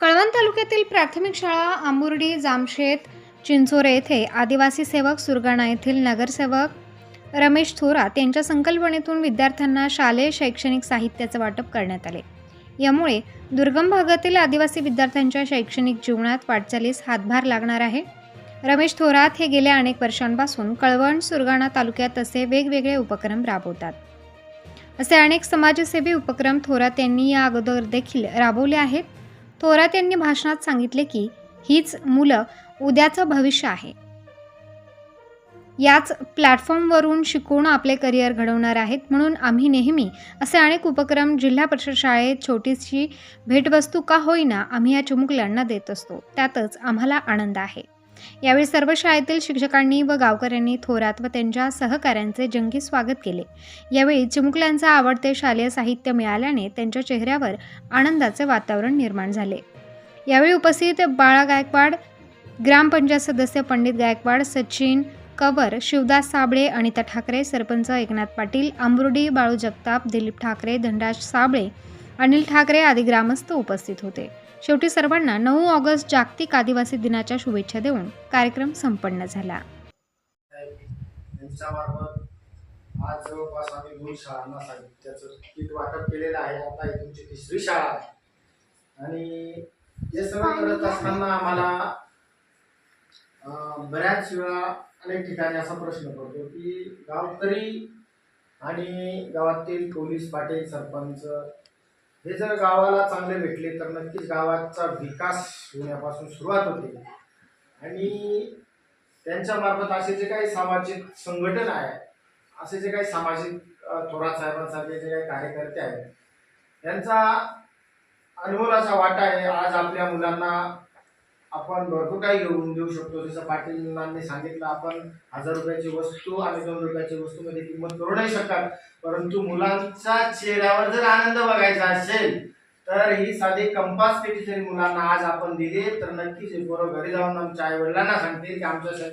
कळवण तालुक्यातील प्राथमिक शाळा आंबुर्डी जामशेत चिंचोरे येथे आदिवासी सेवक सुरगाणा येथील नगरसेवक रमेश थोरात यांच्या संकल्पनेतून विद्यार्थ्यांना शालेय शैक्षणिक साहित्याचं वाटप करण्यात आले. यामुळे दुर्गम भागातील आदिवासी विद्यार्थ्यांच्या शैक्षणिक जीवनात वाटचालीस हातभार लागणार आहे. रमेश थोरात हे गेल्या अनेक वर्षांपासून कळवण सुरगाणा तालुक्यात असे वेगवेगळे उपक्रम राबवतात. असे अनेक समाजसेवी उपक्रम थोरात यांनी या अगोदर देखील राबवले आहेत. थोरात यांनी भाषणात सांगितले की हीच मुलं उद्याचं भविष्य आहे. याच प्लॅटफॉर्मवरून शिकून आपले करिअर घडवणार आहेत म्हणून आम्ही नेहमी असे अनेक उपक्रम जिल्हा परिषद शाळेत छोटीशी भेटवस्तू का होईना आम्ही या चिमुकल्यांना देत असतो. त्यातच आम्हाला आनंद आहे. यावेळी सर्व शाळेतील शिक्षकांनी व गावकऱ्यांनी थोरात व त्यांच्या सहकाऱ्यांचे जंगी स्वागत केले. यावेळी चिमुकल्यांचे आवडते शालेय साहित्य मिळाल्याने त्यांच्या चेहऱ्यावर आनंदाचे वातावरण निर्माण झाले. यावेळी उपस्थित बाळा गायकवाड ग्रामपंचायत सदस्य पंडित गायकवाड सचिन कवर शिवदास साबळे अनिता ठाकरे सरपंच एकनाथ पाटील आंबुर्डी बाळू जगताप दिलीप ठाकरे धनराज साबळे अनिल ठाकरे आदी ग्रामस्थ उपस्थित होते. शेवटी सर्वांना नऊ ऑगस्ट जागतिक आदिवासी दिनाच्या शुभेच्छा देऊन कार्यक्रम संपन्न झाला. आज जवळपास आम्ही दोन शाळांना साहित्याचं किट वाटप केलेलं आहे. आता ही तुमची तिसरी शाळा आहे. आणि हे सगळं करत असताना आम्हाला बऱ्याच वेळा अनेक ठिकाणी असा प्रश्न पडतो की गावकरी आणि गावातील पोलीस पाटील सरपंच हे जर गावाला चांगले भेटले तर नक्कीच गावाचा विकास होण्यापासून सुरुवात होते. आणि त्यांच्या मार्फत असे जे काही सामाजिक संघटन आहे असे जे काही सामाजिक थोरात साहेबांसारखे जे काही कार्यकर्ते आहेत त्यांचा अनमोल असा वाटा आहे आज आपल्या मुलांना आपण भरपूर काही घेऊन देऊ शकतो. जसं पाटीलांनी सांगितलं आपण हजार रुपयाची वस्तू आणि दोन रुपयाची वस्तूमध्ये किंमत करू नाही शकत. परंतु मुलांच्या चेहऱ्यावर जर आनंद बघायचा असेल तर ही साधी कंपास पेटी जरी मुलांना आज आपण दिली तर नक्कीच हे पोरं घरी जाऊन आमच्या आई वडिलांना सांगतील की आमच्या